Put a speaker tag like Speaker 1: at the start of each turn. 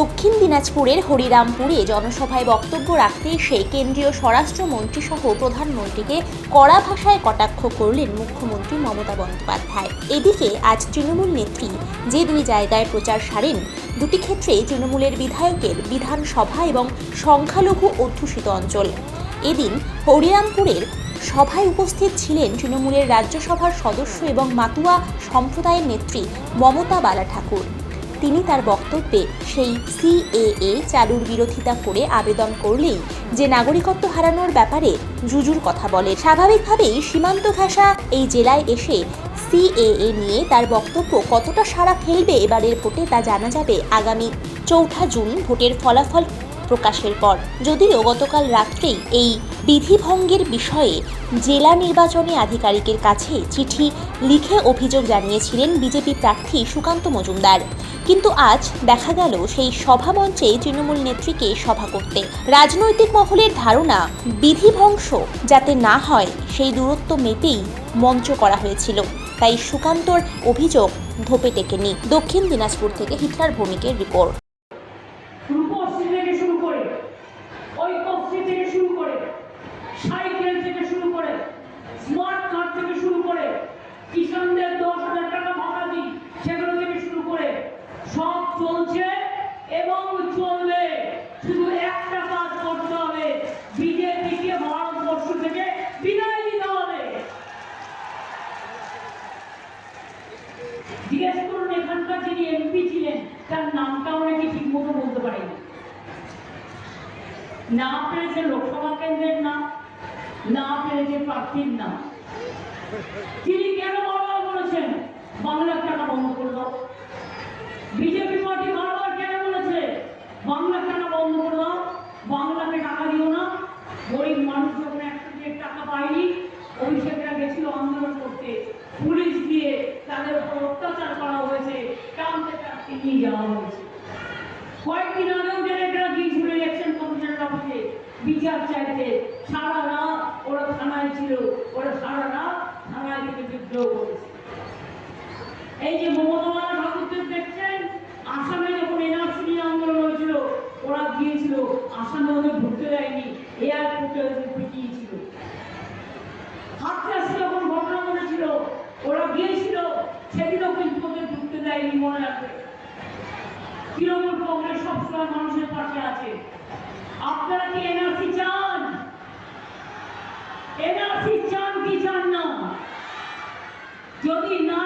Speaker 1: দক্ষিণ দিনাজপুরের হরিরামপুরে জনসভায় বক্তব্য রাখতে এসে কেন্দ্রীয় স্বরাষ্ট্রমন্ত্রী সহ প্রধানমন্ত্রীকে কড়া ভাষায় কটাক্ষ করলেন মুখ্যমন্ত্রী মমতা বন্দ্যোপাধ্যায়। এদিকে আজ তৃণমূল নেত্রী যে দুই জায়গায় প্রচার সারেন, দুটি ক্ষেত্রে তৃণমূলের বিধায়কের বিধানসভা এবং সংখ্যালঘু অধ্যুষিত অঞ্চল। এদিন হরিরামপুরের সভায় উপস্থিত ছিলেন তৃণমূলের রাজ্যসভার সদস্য এবং মাতুয়া সম্প্রদায়ের নেত্রী মমতা বালা ঠাকুর তিনি তার বক্তব্যে সেই সিএএ চালুর বিরোধিতা করে আবেদন করলেই যে নাগরিকত্ব হারানোর ব্যাপারে জুজুর কথা বলে। স্বাভাবিকভাবেই সীমান্ত ঘেঁষা এই জেলায় এসে সিএএ নিয়ে তার বক্তব্য কতটা সাড়া ফেলবে এবারের ভোটে তা জানা যাবে আগামী চৌঠা জুন ভোটের ফলাফল প্রকাশের পর। যদিও গতকাল রাত্রেই এই বিধিভঙ্গের বিষয়ে জেলা নির্বাচনী আধিকারিকের কাছে চিঠি লিখে অভিযোগ জানিয়েছিলেন বিজেপি প্রার্থী সুকান্ত মজুমদার। কিন্তু আজ দেখা গেল সেই সভা মঞ্চে তৃণমূল নেত্রীকে সভা করতে। রাজনৈতিক মহলের ধারণা, বিধিভংস, যাতে না হয় সেই দূরত্ব মেপেই মঞ্চ করা হয়েছিল। তাই সুকান্তর অভিযোগ ধোপে টেকেনি। দক্ষিণ দিনাজপুর থেকে হিটলার ভূমিকের রিপোর্ট
Speaker 2: রূপশ্রী থেকে শুরু করে ঐক্যশ্রী থেকে শুরু করে সাইকেল থেকে শুরু করে স্মার্ট কার্ড থেকে শুরু করে কিষানদের দশ হাজার টাকা ভাড়া দিই সেগুলো থেকে শুরু করে সব চলছে এবং চলবে। শুধু একটা কাজ করতে হবে, বিজেপিকে ভারতবর্ষ থেকে বিদায় দিতে হবে। জিজ্ঞেস করুন, এখানকার যিনি এমপি ছিলেন, তার নামটাও নাকি ঠিক মতো বলতে পারেনি না পেরেছে লোকসভা কেন্দ্রের নাম, না পেরেছে প্রার্থীর নাম। তিনি কেন বারবার বলেছেন বাংলার টাকা বন্ধ করে দাও। বিজেপি পার্টি বারবার কেন বলেছে? বাংলা টাকা বন্ধ করে দাও বাংলাকে টাকা দিও না। গরিব মানুষ যখন একটা দিয়ে টাকা পায়নি, অভিষেকরা গেছিল আন্দোলন করতে। পুলিশ দিয়ে তাদের উপর অত্যাচার করা হয়েছে। টানতে টানতে নিয়ে যাওয়া হয়েছে। কয়েকদিন আগেও জেনেটরা গিয়েছিল ইলেকশন কমিশনের অফিসে। বিচার চাইতে। সারা রাত ওরা থানায় ছিল। ওরা সারা রাত থানায় থেকে বিদ্রোহ করেছে। এই যে মমতা তৃণমূল কংগ্রেস সবসময় মানুষের পাশে আছে। আপনারা কি এনআরসি চান? এনআরসি চান কি চান না? যদি না